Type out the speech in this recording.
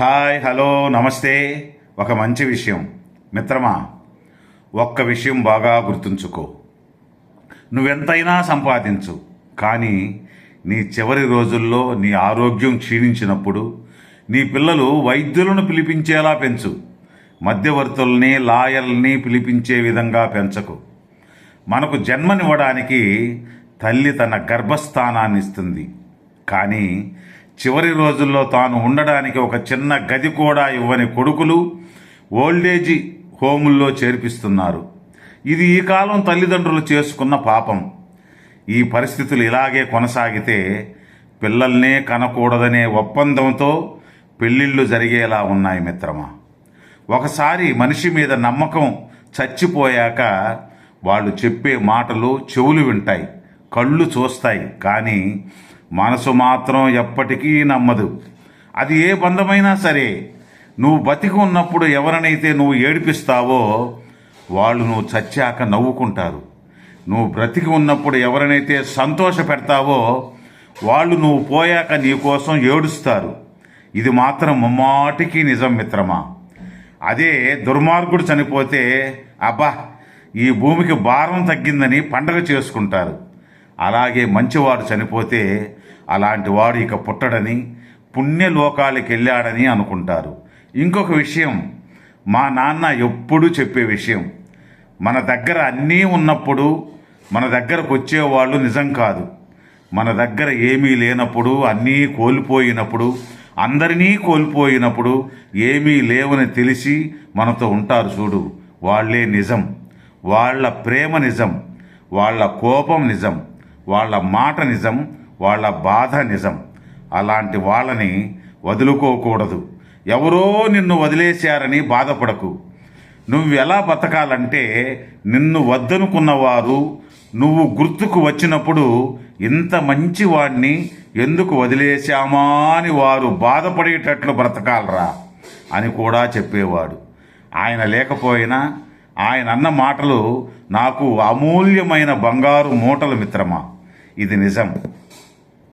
Hi hello నమస్తే. ఒక మంచి విషయం. మిత్రమా ఒక్క విషయం బాగా గుర్తుంచుకో. నువ్వెంతైనా సంపాదించు కానీ నీ చివరి రోజుల్లో నీ ఆరోగ్యం క్షీణించినప్పుడు నీ పిల్లలు వైద్యులను పిలిపించేలా పెంచు. మధ్యవర్తుల్ని లాయర్లని పిలిపించే విధంగా పెంచకు. మనకు జన్మనివ్వడానికి తల్లి తన గర్భస్థానాన్ని ఇస్తుంది కానీ చివరి రోజుల్లో తాను ఉండడానికి ఒక చిన్న గది కూడా ఇవ్వని కొడుకులు ఓల్డేజ్ హోముల్లో చేర్పిస్తున్నారు. ఇది ఈ కాలం తల్లిదండ్రులు చేసుకున్న పాపం. ఈ పరిస్థితులు ఇలాగే కొనసాగితే పిల్లల్నే కనకూడదనే ఒప్పందంతో పెళ్ళిళ్ళు జరిగేలా ఉన్నాయి మిత్రమా. ఒకసారి మనిషి మీద నమ్మకం చచ్చిపోయాక వాళ్ళు చెప్పే మాటలు చెవులు వింటాయి కళ్ళు చూస్తాయి. కానీ మనసు మాత్రం ఎప్పటికీ నమ్మదు. అది ఏ బంధమైనా సరే నువ్వు బతికి ఉన్నప్పుడు ఎవరినైతే నువ్వు ఏడిపిస్తావో వాళ్ళు నువ్వు చచ్చాక నవ్వుకుంటారు. నువ్వు బ్రతికి ఉన్నప్పుడు ఎవరినైతే సంతోష పెడతావో వాళ్ళు నువ్వు పోయాక నీకోసం ఏడుస్తారు. ఇది మాత్రం ముమ్మాటికి నిజం మిత్రమా? అదే దుర్మార్గుడు చనిపోతే అబ్బా ఈ భూమికి భారం తగ్గిందని పండగ చేసుకుంటారు. అలాగే మంచివాడు చనిపోతే అలాంటి వాడు ఇక పుట్టడని పుణ్యలోకాలకు వెళ్ళాడని అనుకుంటారు. ఇంకొక విషయం మా నాన్న ఎప్పుడూ చెప్పే విషయం మన దగ్గర అన్నీ ఉన్నప్పుడు మన దగ్గరకు వచ్చేవాళ్ళు నిజం కాదు. మన దగ్గర ఏమీ లేనప్పుడు అన్నీ కోల్పోయినప్పుడు అందరినీ కోల్పోయినప్పుడు ఏమీ లేవని తెలిసి మనతో ఉంటారు చూడు. వాళ్ళే నిజం. వాళ్ళ ప్రేమ నిజం. వాళ్ళ కోపం నిజం. వాళ్ళ మాట నిజం. వాళ్ళ బాధ నిజం. అలాంటి వాళ్ళని వదులుకోకూడదు. ఎవరో నిన్ను వదిలేశారని బాధపడకు. నువ్వు ఎలా బతకాలంటే నిన్ను వద్దనుకున్నవారు నువ్వు గుర్తుకు వచ్చినప్పుడు ఇంత మంచి వాడిని ఎందుకు వదిలేశామా అని వారు బాధపడేటట్లు బ్రతకాలరా అని కూడా చెప్పేవాడు. ఆయన లేకపోయినా ఆయన అన్న మాటలు నాకు అమూల్యమైన బంగారు మూటలు మిత్రమా. ఇది నిజం.